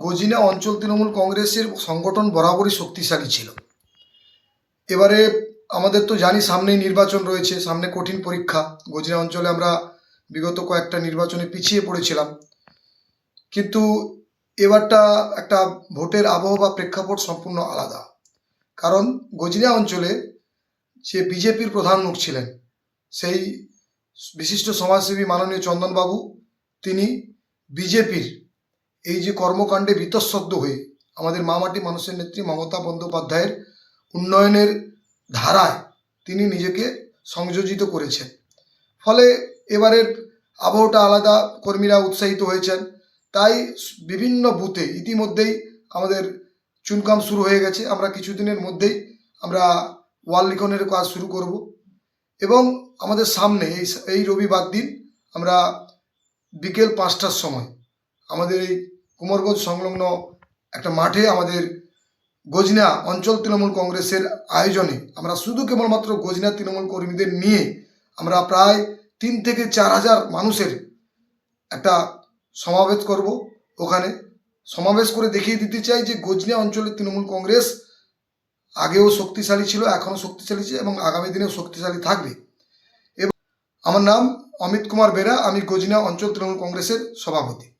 গজিনা অঞ্চল তৃণমূল কংগ্রেসের সংগঠন বরাবরই শক্তিশালী ছিল। এবারে আমাদের তো জানি সামনেই নির্বাচন রয়েছে, সামনে কঠিন পরীক্ষা। গজিনা অঞ্চলে আমরা বিগত কয়েকটা নির্বাচনে পিছিয়ে পড়েছিলাম। কিন্তু এবারটা একটা ভোটের আবহাওয়া বা প্রেক্ষাপট সম্পূর্ণ আলাদা। কারণ গজিনা অঞ্চলে যে বিজেপির প্রধান মুখ ছিলেন, সেই বিশিষ্ট সমাজসেবী মাননীয় চন্দনবাবু, তিনি বিজেপির এই যে কর্মকাণ্ডে বিতঃসদ্য হয়ে আমাদের মামাটি মানুষের নেত্রী মমতা বন্দ্যোপাধ্যায়ের উন্নয়নের ধারায় তিনি নিজেকে সংযোজিত করেছেন। ফলে এবারের আবহটা আলাদা, কর্মীরা উৎসাহিত হয়েছেন। তাই বিভিন্ন বুথে ইতিমধ্যেই আমাদের চুনকাম শুরু হয়ে গেছে। আমরা কিছুদিনের মধ্যেই আমরা ওয়াল লিখনের কাজ শুরু করব। এবং আমাদের সামনে এই এই রবিবার দিন আমরা বিকেল পাঁচটার সময় আমাদের এই কুমারগঞ্জ সংলগ্ন একটা মাঠে আমাদের গজনা অঞ্চল তৃণমূল কংগ্রেসের আয়োজনে আমরা শুধু কেবলমাত্র গজনা তৃণমূল কর্মীদের নিয়ে আমরা প্রায় তিন থেকে চার হাজার মানুষের একটা সমাবেশ করব। ওখানে সমাবেশ করে দেখিয়ে দিতে চাই যে গজনা অঞ্চলের তৃণমূল কংগ্রেস আগেও শক্তিশালী ছিল, এখনও শক্তিশালী ছিল এবং আগামী দিনেও শক্তিশালী থাকবে। এবং আমার নাম অমিত কুমার বেরা, আমি গজনা অঞ্চল তৃণমূল কংগ্রেসের সভাপতি।